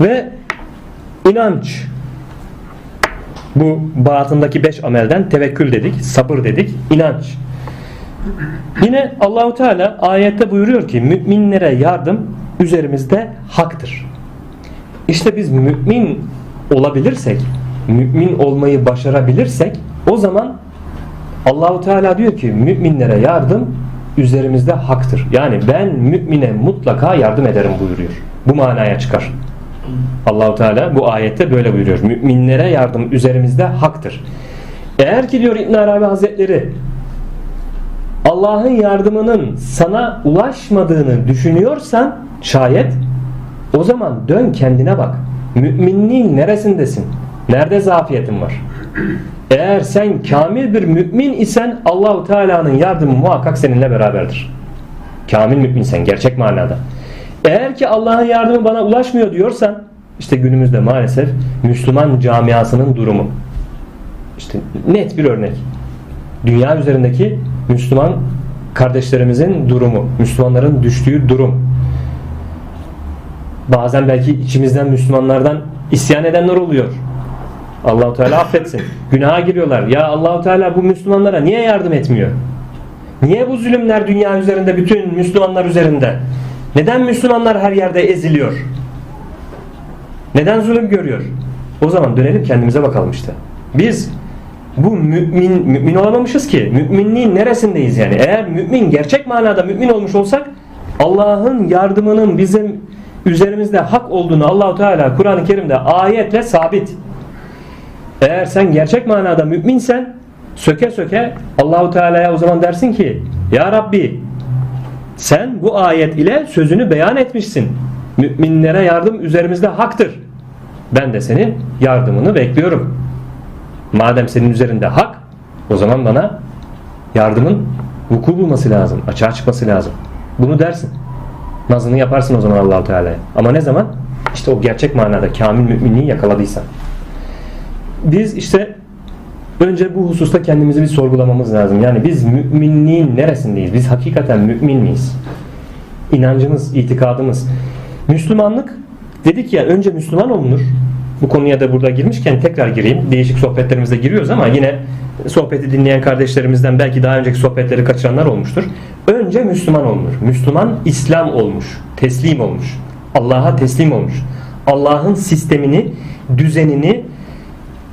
Ve inanç. Bu batındaki beş amelden tevekkül dedik, sabır dedik, inanç. Yine Allahu Teala ayette buyuruyor ki müminlere yardım üzerimizde haktır. İşte biz mümin olabilirsek, mümin olmayı başarabilirsek o zaman Allahu Teala diyor ki müminlere yardım üzerimizde haktır. Yani ben mümine mutlaka yardım ederim buyuruyor. Bu manaya çıkar. Allahu Teala bu ayette böyle buyuruyor. Müminlere yardım üzerimizde haktır. Eğer ki diyor İbn Arabi Hazretleri Allah'ın yardımının sana ulaşmadığını düşünüyorsan şayet o zaman dön kendine bak. Müminliğin neresindesin? Nerede zafiyetin var? Eğer sen kamil bir mümin isen Allahu Teala'nın yardımı muhakkak seninle beraberdir. Kamil müminsen gerçek manada. Eğer ki Allah'ın yardımı bana ulaşmıyor diyorsan işte günümüzde maalesef Müslüman camiasının durumu. İşte net bir örnek. Dünya üzerindeki Müslüman kardeşlerimizin durumu, Müslümanların düştüğü durum. Bazen belki içimizden Müslümanlardan isyan edenler oluyor. Allahu Teala affetsin. Günaha giriyorlar. Ya Allahu Teala bu Müslümanlara niye yardım etmiyor? Niye bu zulümler dünya üzerinde bütün Müslümanlar üzerinde? Neden Müslümanlar her yerde eziliyor? Neden zulüm görüyor? O zaman dönelim kendimize bakalım işte. Biz bu mümin mümin olamamışız ki. Müminliğin neresindeyiz yani? Eğer mümin gerçek manada mümin olmuş olsak Allah'ın yardımının bizim üzerimizde hak olduğunu Allahu Teala Kur'an-ı Kerim'de ayetle sabit. Eğer sen gerçek manada müminsen söke söke Allahu Teala'ya o zaman dersin ki Ya Rabbi sen bu ayet ile sözünü beyan etmişsin. Müminlere yardım üzerimizde haktır. Ben de senin yardımını bekliyorum. Madem senin üzerinde hak o zaman bana yardımın vuku bulması lazım. Açığa çıkması lazım. Bunu dersin. Nazını yaparsın o zaman Allahu Teala'ya. Ama ne zaman? İşte o gerçek manada kamil müminliği yakaladıysan. Biz işte önce bu hususta kendimizi bir sorgulamamız lazım. Yani biz müminliğin neresindeyiz? Biz hakikaten mümin miyiz? İnancımız, itikadımız. Müslümanlık dedik ya önce Müslüman olunur. Bu konuya da burada girmişken tekrar gireyim. Değişik sohbetlerimizde giriyoruz ama yine sohbeti dinleyen kardeşlerimizden belki daha önceki sohbetleri kaçıranlar olmuştur. Önce Müslüman olunur. Müslüman İslam olmuş, teslim olmuş. Allah'a teslim olmuş. Allah'ın sistemini, düzenini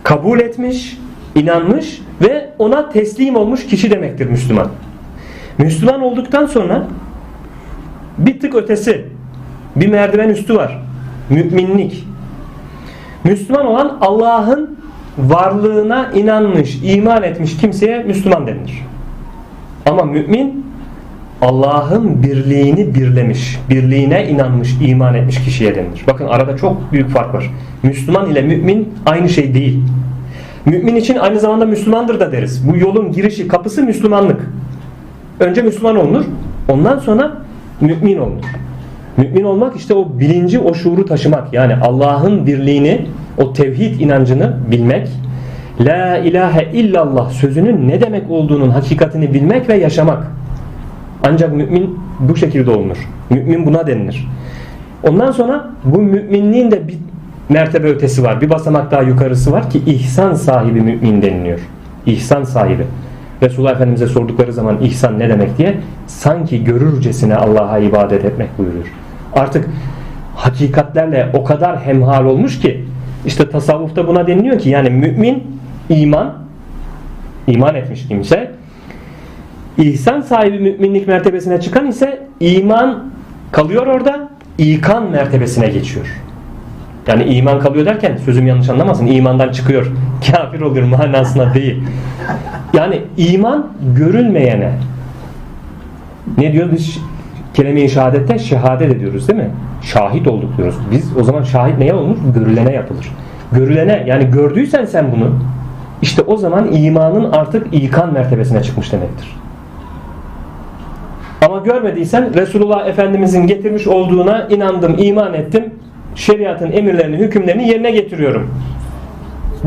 kabul etmiş, inanmış ve ona teslim olmuş kişi demektir Müslüman. Müslüman olduktan sonra bir tık ötesi bir merdiven üstü var. Müminlik. Müslüman olan Allah'ın varlığına inanmış, iman etmiş kimseye Müslüman denilir. Ama mümin Allah'ın birliğini birlemiş, birliğine inanmış, iman etmiş kişiye denilir. Bakın arada çok büyük fark var. Müslüman ile mümin aynı şey değil. Mümin için aynı zamanda Müslümandır da deriz. Bu yolun girişi, kapısı Müslümanlık. Önce Müslüman olunur, ondan sonra mümin olunur. Mümin olmak işte o bilinci, o şuuru taşımak. Yani Allah'ın birliğini, o tevhid inancını bilmek, La ilahe illallah sözünün ne demek olduğunun hakikatini bilmek ve yaşamak. Ancak mümin bu şekilde olunur. Mümin buna denilir. Ondan sonra bu müminliğin de bir mertebe ötesi var. Bir basamak daha yukarısı var ki ihsan sahibi mümin deniliyor. İhsan sahibi. Resulullah Efendimiz'e sordukları zaman ihsan ne demek diye sanki görürcesine Allah'a ibadet etmek buyuruyor. Artık hakikatlerle o kadar hemhal olmuş ki işte tasavvufta buna deniliyor ki yani mümin iman iman etmiş kimse İhsan sahibi müminlik mertebesine çıkan ise iman kalıyor orada ikan mertebesine geçiyor. Yani iman kalıyor derken sözüm yanlış anlamasın. imandan çıkıyor. Kafir oluyor manasına değil. Yani iman görülmeyene ne diyor biz kelime-i şehadette şehadet ediyoruz değil mi? Şahit olduk diyoruz. Biz o zaman şahit neye olmuş? Görülene yapılır. Görülene yani gördüysen sen bunu işte o zaman imanın artık ikan mertebesine çıkmış demektir. Ama görmediysen Resulullah Efendimizin getirmiş olduğuna inandım, iman ettim. Şeriatın emirlerini, hükümlerini yerine getiriyorum.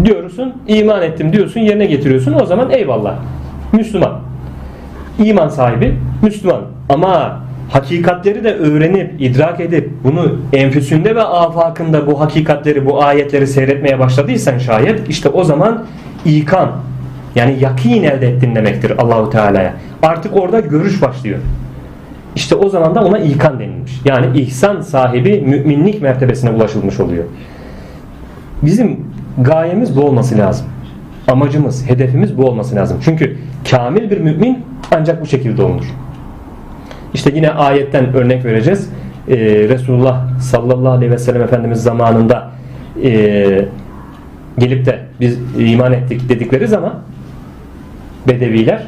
Diyorsun, iman ettim diyorsun, yerine getiriyorsun. O zaman eyvallah. Müslüman. İman sahibi Müslüman. Ama hakikatleri de öğrenip, idrak edip bunu enfüsünde ve afakında bu hakikatleri, bu ayetleri seyretmeye başladıysan şayet işte o zaman ikan yani yakin elde ettin demektir Allahu Teala'ya. Artık orada görüş başlıyor. İşte o zaman da ona ikan denilmiş. Yani ihsan sahibi müminlik mertebesine ulaşılmış oluyor. Bizim gayemiz bu olması lazım. Amacımız, hedefimiz bu olması lazım. Çünkü kamil bir mümin ancak bu şekilde olunur. İşte yine ayetten örnek vereceğiz. Ee, Resulullah sallallahu aleyhi ve sellem Efendimiz zamanında e, gelip de biz iman ettik dedikleri zaman Bedeviler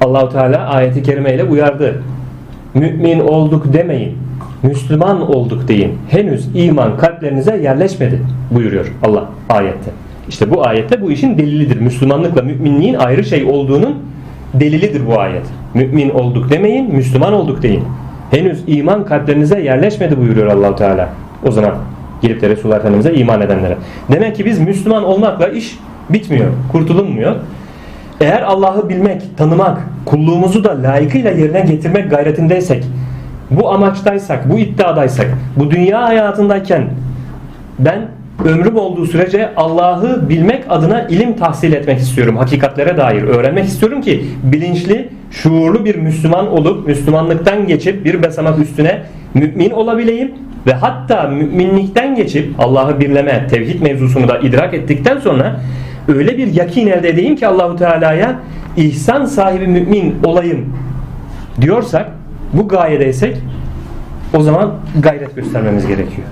Allahu Teala ayeti kerimeyle uyardı. Mümin olduk demeyin. Müslüman olduk deyin. Henüz iman kalplerinize yerleşmedi buyuruyor Allah ayette. İşte bu ayette bu işin delilidir. Müslümanlıkla müminliğin ayrı şey olduğunun delilidir bu ayet. Mümin olduk demeyin, Müslüman olduk deyin. Henüz iman kalplerinize yerleşmedi buyuruyor Allahu Teala. O zaman gelip de Resulullah Efendimiz'e iman edenlere. Demek ki biz Müslüman olmakla iş bitmiyor, kurtulunmuyor. Eğer Allah'ı bilmek, tanımak, kulluğumuzu da layıkıyla yerine getirmek gayretindeysek, bu amaçtaysak, bu iddiadaysak, bu dünya hayatındayken ben ömrüm olduğu sürece Allah'ı bilmek adına ilim tahsil etmek istiyorum. Hakikatlere dair öğrenmek istiyorum ki bilinçli, şuurlu bir Müslüman olup Müslümanlıktan geçip bir basamak üstüne mümin olabileyim ve hatta müminlikten geçip Allah'ı birleme, tevhid mevzusunu da idrak ettikten sonra öyle bir yakin elde edeyim ki Allahu Teala'ya ihsan sahibi mümin olayım diyorsak bu gayedeysek o zaman gayret göstermemiz gerekiyor.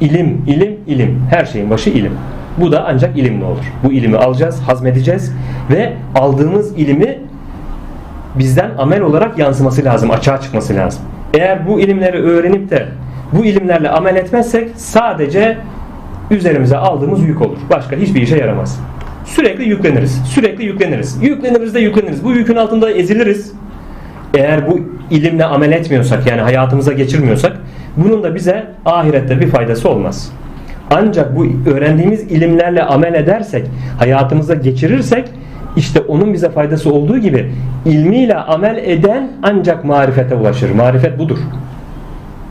İlim, ilim, ilim. Her şeyin başı ilim. Bu da ancak ilimle olur. Bu ilimi alacağız, hazmedeceğiz ve aldığımız ilimi bizden amel olarak yansıması lazım, açığa çıkması lazım. Eğer bu ilimleri öğrenip de bu ilimlerle amel etmezsek sadece üzerimize aldığımız yük olur. Başka hiçbir işe yaramaz. Sürekli yükleniriz. Sürekli yükleniriz. Yükleniriz de yükleniriz. Bu yükün altında eziliriz. Eğer bu ilimle amel etmiyorsak yani hayatımıza geçirmiyorsak bunun da bize ahirette bir faydası olmaz. Ancak bu öğrendiğimiz ilimlerle amel edersek, hayatımıza geçirirsek işte onun bize faydası olduğu gibi ilmiyle amel eden ancak marifete ulaşır. Marifet budur.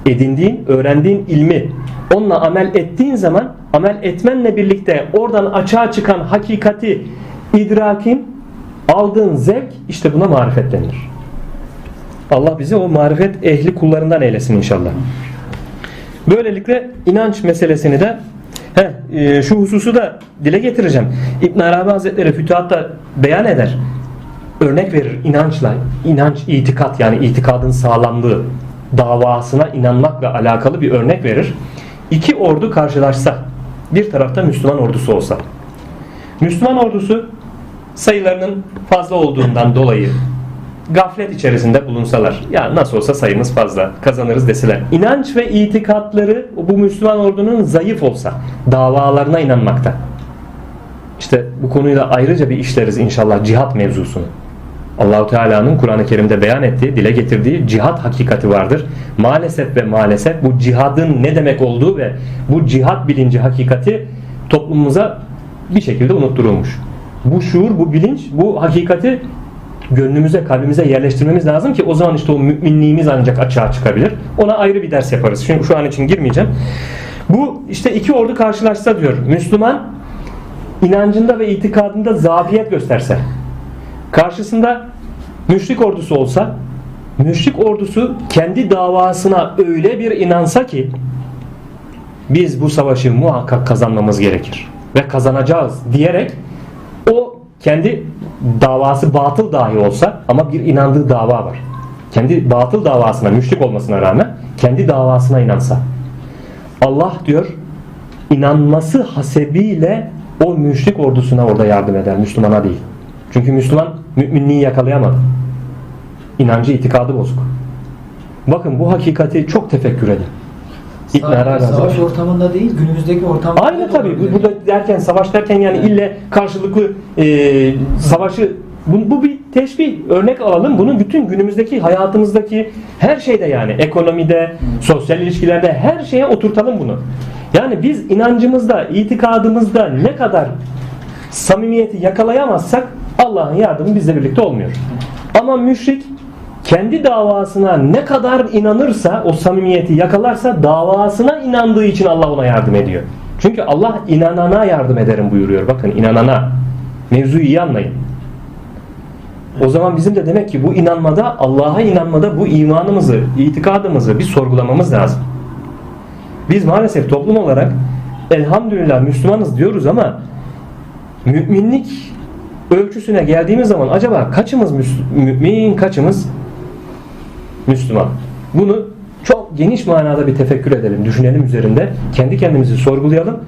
Edindiğin, öğrendiğin ilmi onunla amel ettiğin zaman amel etmenle birlikte oradan açığa çıkan hakikati idrakin aldığın zevk işte buna marifet denir. Allah bizi o marifet ehli kullarından eylesin inşallah. Böylelikle inanç meselesini de he, e, şu hususu da dile getireceğim. İbn Arabi Hazretleri Fütuhat'ta beyan eder. Örnek verir inançla, inanç, itikat yani itikadın sağlamlığı davasına inanmakla alakalı bir örnek verir. İki ordu karşılaşsa, bir tarafta Müslüman ordusu olsa. Müslüman ordusu sayılarının fazla olduğundan dolayı gaflet içerisinde bulunsalar ya nasıl olsa sayımız fazla kazanırız deseler inanç ve itikatları bu Müslüman ordunun zayıf olsa davalarına inanmakta işte bu konuyu da ayrıca bir işleriz inşallah cihat mevzusunu Allahu Teala'nın Kur'an-ı Kerim'de beyan ettiği, dile getirdiği cihat hakikati vardır. Maalesef ve maalesef bu cihadın ne demek olduğu ve bu cihat bilinci hakikati toplumumuza bir şekilde unutturulmuş. Bu şuur, bu bilinç, bu hakikati gönlümüze, kalbimize yerleştirmemiz lazım ki o zaman işte o müminliğimiz ancak açığa çıkabilir. Ona ayrı bir ders yaparız. Şimdi şu an için girmeyeceğim. Bu işte iki ordu karşılaşsa diyor. Müslüman inancında ve itikadında zafiyet gösterse. Karşısında müşrik ordusu olsa müşrik ordusu kendi davasına öyle bir inansa ki biz bu savaşı muhakkak kazanmamız gerekir ve kazanacağız diyerek o kendi davası batıl dahi olsa ama bir inandığı dava var. Kendi batıl davasına müşrik olmasına rağmen kendi davasına inansa. Allah diyor inanması hasebiyle o müşrik ordusuna orada yardım eder. Müslümana değil. Çünkü Müslüman müminliği yakalayamadı. İnancı itikadı bozuk. Bakın bu hakikati çok tefekkür edin. İbn Arabi savaş ortamında değil, günümüzdeki ortamda. Aynı tabii. Bu- Burada derken savaş derken yani ille karşılıklı e, savaşı bu, bu bir teşbih. Örnek alalım. Bunu bütün günümüzdeki hayatımızdaki her şeyde yani ekonomide, sosyal ilişkilerde her şeye oturtalım bunu. Yani biz inancımızda, itikadımızda ne kadar samimiyeti yakalayamazsak Allah'ın yardımı bizle birlikte olmuyor. Ama müşrik kendi davasına ne kadar inanırsa o samimiyeti yakalarsa davasına inandığı için Allah ona yardım ediyor. Çünkü Allah inanana yardım ederim buyuruyor. Bakın inanana. Mevzuyu iyi anlayın. O zaman bizim de demek ki bu inanmada Allah'a inanmada bu imanımızı, itikadımızı bir sorgulamamız lazım. Biz maalesef toplum olarak elhamdülillah Müslümanız diyoruz ama müminlik ölçüsüne geldiğimiz zaman acaba kaçımız mümin, kaçımız Müslüman? Bunu çok geniş manada bir tefekkür edelim, düşünelim üzerinde. Kendi kendimizi sorgulayalım.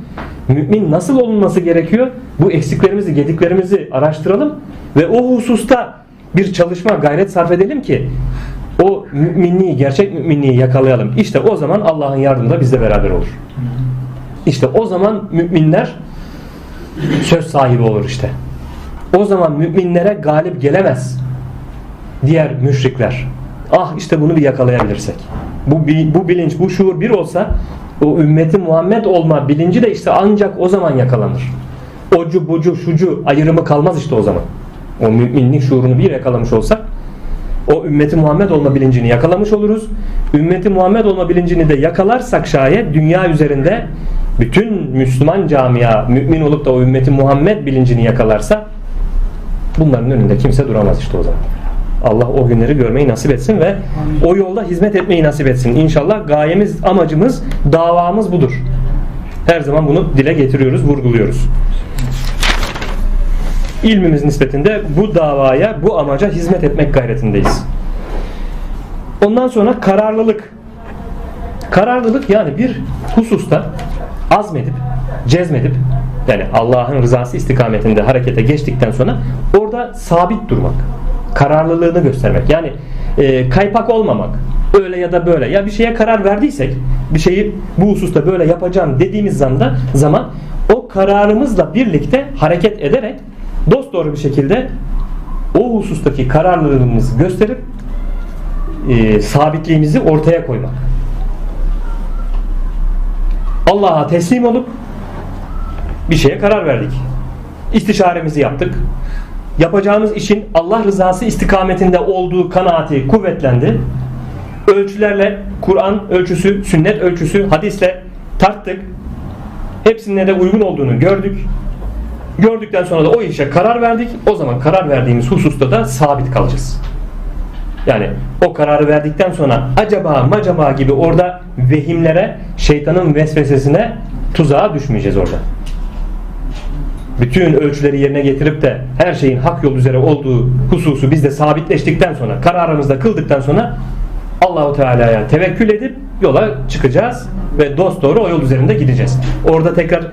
Mümin nasıl olunması gerekiyor? Bu eksiklerimizi, gediklerimizi araştıralım ve o hususta bir çalışma, gayret sarf edelim ki o müminliği, gerçek müminliği yakalayalım. İşte o zaman Allah'ın yardımı da bizle beraber olur. İşte o zaman müminler söz sahibi olur işte. O zaman müminlere galip gelemez diğer müşrikler. Ah işte bunu bir yakalayabilirsek. Bu, bu bilinç, bu şuur bir olsa o ümmeti Muhammed olma bilinci de işte ancak o zaman yakalanır. Ocu bucu şucu ayrımı kalmaz işte o zaman. O müminlik şuurunu bir yakalamış olsak o ümmeti Muhammed olma bilincini yakalamış oluruz. Ümmeti Muhammed olma bilincini de yakalarsak şayet dünya üzerinde bütün Müslüman camia mümin olup da o ümmeti Muhammed bilincini yakalarsa bunların önünde kimse duramaz işte o zaman. Allah o günleri görmeyi nasip etsin ve o yolda hizmet etmeyi nasip etsin. İnşallah gayemiz, amacımız, davamız budur. Her zaman bunu dile getiriyoruz, vurguluyoruz. İlmimiz nispetinde bu davaya, bu amaca hizmet etmek gayretindeyiz. Ondan sonra kararlılık. Kararlılık yani bir hususta azmedip, cezmedip yani Allah'ın rızası istikametinde harekete geçtikten sonra orada sabit durmak. Kararlılığını göstermek. Yani e, kaypak olmamak. Öyle ya da böyle. Ya bir şeye karar verdiysek, bir şeyi bu hususta böyle yapacağım dediğimiz zanda zaman o kararımızla birlikte hareket ederek dosdoğru bir şekilde o husustaki kararlılığımızı gösterip e, sabitliğimizi ortaya koymak. Allah'a teslim olup bir şeye karar verdik. İstişaremizi yaptık. Yapacağımız işin Allah rızası istikametinde olduğu kanaati kuvvetlendi. Ölçülerle Kur'an ölçüsü, sünnet ölçüsü, hadisle tarttık. Hepsine de uygun olduğunu gördük. Gördükten sonra da o işe karar verdik. O zaman karar verdiğimiz hususta da sabit kalacağız. Yani o kararı verdikten sonra acaba macaba gibi orada vehimlere, şeytanın vesvesesine tuzağa düşmeyeceğiz orada. Bütün ölçüleri yerine getirip de her şeyin hak yol üzere olduğu hususu bizde sabitleştikten sonra, kararımızda kıldıktan sonra Allahu Teala'ya tevekkül edip yola çıkacağız ve dost doğru o yol üzerinde gideceğiz. Orada tekrar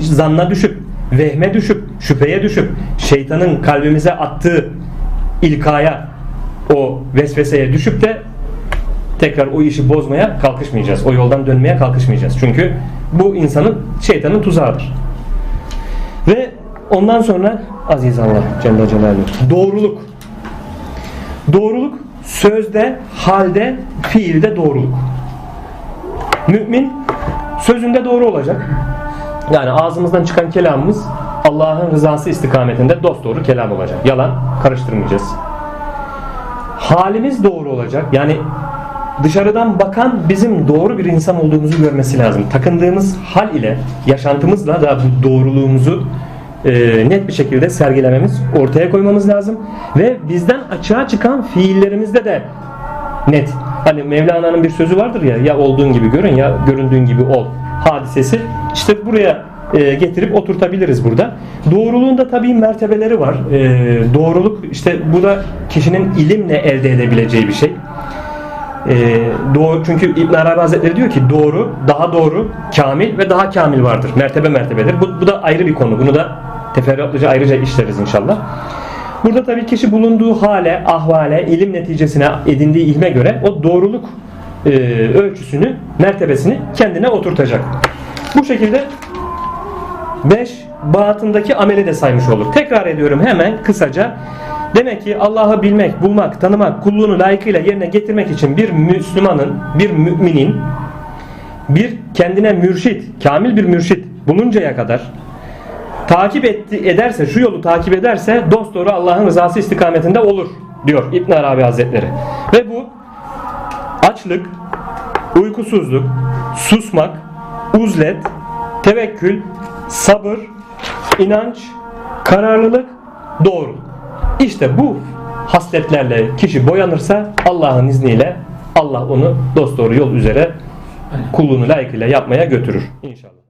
zanna düşüp, vehme düşüp, şüpheye düşüp, şeytanın kalbimize attığı ilkaya, o vesveseye düşüp de tekrar o işi bozmaya kalkışmayacağız. O yoldan dönmeye kalkışmayacağız. Çünkü bu insanın şeytanın tuzağıdır. Ve ondan sonra aziz Allah Celle Celaluhu doğruluk. Doğruluk sözde, halde, fiilde doğruluk. Mümin sözünde doğru olacak. Yani ağzımızdan çıkan kelamımız Allah'ın rızası istikametinde dosdoğru kelam olacak. Yalan karıştırmayacağız. Halimiz doğru olacak. Yani dışarıdan bakan bizim doğru bir insan olduğumuzu görmesi lazım. Takındığımız hal ile yaşantımızla da bu doğruluğumuzu e, net bir şekilde sergilememiz, ortaya koymamız lazım. Ve bizden açığa çıkan fiillerimizde de net. Hani Mevlana'nın bir sözü vardır ya ya olduğun gibi görün ya göründüğün gibi ol hadisesi. İşte buraya e, getirip oturtabiliriz burada. Doğruluğun da tabii mertebeleri var. E, doğruluk işte bu da kişinin ilimle elde edebileceği bir şey. E, doğru çünkü İbn Arabi Hazretleri diyor ki doğru, daha doğru, kamil ve daha kamil vardır. Mertebe mertebedir. Bu, bu da ayrı bir konu. Bunu da teferruatlıca ayrıca işleriz inşallah. Burada tabii kişi bulunduğu hale, ahvale, ilim neticesine edindiği ilme göre o doğruluk e, ölçüsünü, mertebesini kendine oturtacak. Bu şekilde 5 batındaki ameli de saymış olur. Tekrar ediyorum hemen kısaca. Demek ki Allah'ı bilmek, bulmak, tanımak, kulluğunu layıkıyla yerine getirmek için bir Müslümanın, bir müminin bir kendine mürşit, kamil bir mürşit buluncaya kadar takip etti, ederse, şu yolu takip ederse dosdoğru Allah'ın rızası istikametinde olur diyor İbn Arabi Hazretleri. Ve açlık, uykusuzluk, susmak, uzlet, tevekkül, sabır, inanç, kararlılık, doğruluk. İşte bu hasletlerle kişi boyanırsa Allah'ın izniyle Allah onu dosdoğru yol üzere kulluğunu layıkıyla yapmaya götürür inşallah.